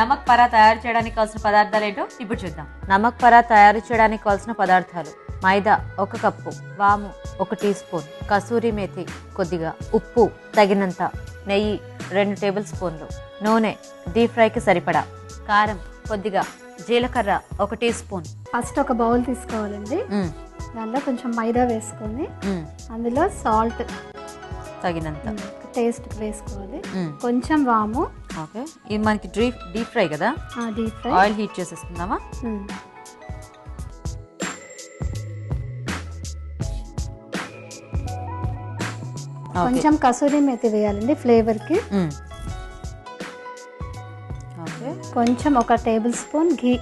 నమక్ పరా తయారు చేయడానికి కావాల్సిన పదార్థాలు ఏంటో ఇప్పుడు చూద్దాం. నమక్ పరా తయారు చేయడానికి కావాల్సిన పదార్థాలు. మైదా ఒక కప్పు వాము ఒక టీ స్పూన్ కసూరి మేతి కొద్దిగా ఉప్పు తగినంత నెయ్యి రెండు టేబుల్ స్పూన్లు నూనె డీప్ ఫ్రైకి సరిపడా కారం కొద్దిగా జీలకర్ర ఒక టీ స్పూన్. ఫస్ట్ ఒక బౌల్ తీసుకోవాలండి. దానిలో కొంచెం మైదా వేసుకొని అందులో సాల్ట్ తగినంత. టేస్ట్ వేసుకోవాలి. కొంచెం వాము ఓకే ఇది మనకి డీప్ డీప్ ఫ్రై కదా? Deep fry. ఆయిల్ హీట్ చేసేసుకుందామా? కొంచెం కసూరి మెతి వేయాలండి ఫ్లేవర్కి. మ్మ్. ఓకే. కొంచెం ఒక టేబుల్ స్పూన్ ఘీ.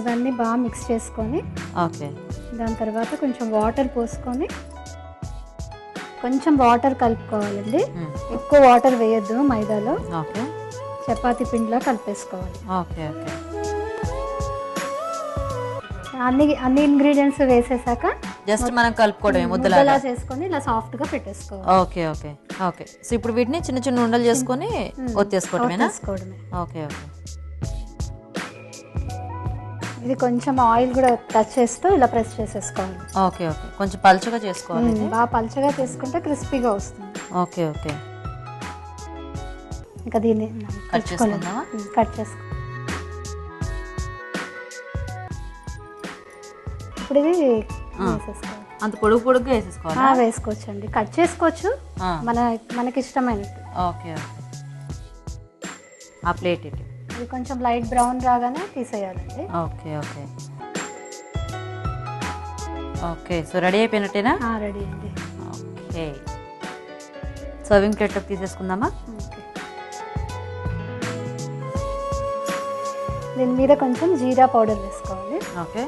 ఇవన్నీ బాగా మిక్స్ చేసుకొని ఓకే. దాని తర్వాత కొంచెం వాటర్ పోసుకొని కొంచెం వాటర్ కలుపుకోవాలండి. ఎక్కువ వాటర్ వేయొద్దు మైదాలో. ఓకే. చపాతీ పిండిలా కలిపేసుకోవాలి. Okay okay. అన్ని అన్ని ఇంగ్రీడియంట్స్ వేసేసాక జస్ట్ మనం కలుపుకోవడమే ముద్దలా చేసుకొని ఇలా సాఫ్ట్గా పెట్టేసుకోవాలి. Okay okay okay. సో ఇప్పుడు వీటిని చిన్న చిన్న ఉండలు చేసుకొని ఒత్తేసుకోవడమేనా? Okay okay. ఇది కొంచెం ఆయిల్ కూడా టచ్ చేస్తూ ఇలా ప్రెస్ చేసేసుకోవాలి. Okay okay. కొంచెం పలుచగా చేసుకోవాలి. బాగా పల్చగా తీసుకుంటే క్రిస్పీగా వస్తుంది. Okay okay. ఇంకా దీన్ని కట్ చేసుకుందామా? కట్ చేసుకో. ఇప్పుడు ఇది అంత పొడుగు పొడుగుగా వేసేసుకోవాలి? ఆ, వేసుకోవచ్చండి. కట్ చేసుకోవచ్చు. మన మనకి ఇష్టమైనట్టు ఓకే ఓకే. ఆ ప్లేట్ ఇటు. ఇది కొంచెం లైట్ బ్రౌన్ రాగానే తీసేయాలండి. Okay okay. Okay so ready అయిపోయినట్టేనా? Ready అండి. ఓకే. సర్వింగ్ ప్లేట్లోకి తీసేసుకుందామా? దీని మీద కొంచెం జీరా పౌడర్ వేసుకోవాలి. ఓకే.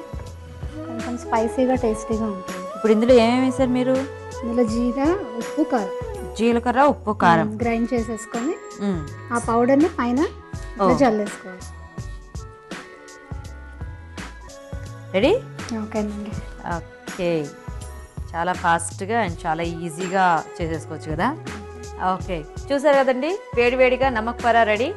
కొంచెం స్పైసీగా టేస్టీగా ఉంటుంది. ఇప్పుడు ఇందులో ఏమేమి వేసారు మీరు? ఇందులో జీరా ఉప్పు కారం. జీలకర్ర ఉప్పు కారం. గ్రైండ్ చేసేసుకొని. ఆ పౌడర్ని పైన ఇట్లా ఓ. జల్లేసుకోవాలి. రెడీ ఓకేనండి ఓకే. చాలా ఫాస్ట్గా అండ్ చాలా ఈజీగా చేసేసుకోవచ్చు కదా? ఓకే. చూసారు కదండి? వేడివేడిగా నమ్మక్ పరా రెడీ.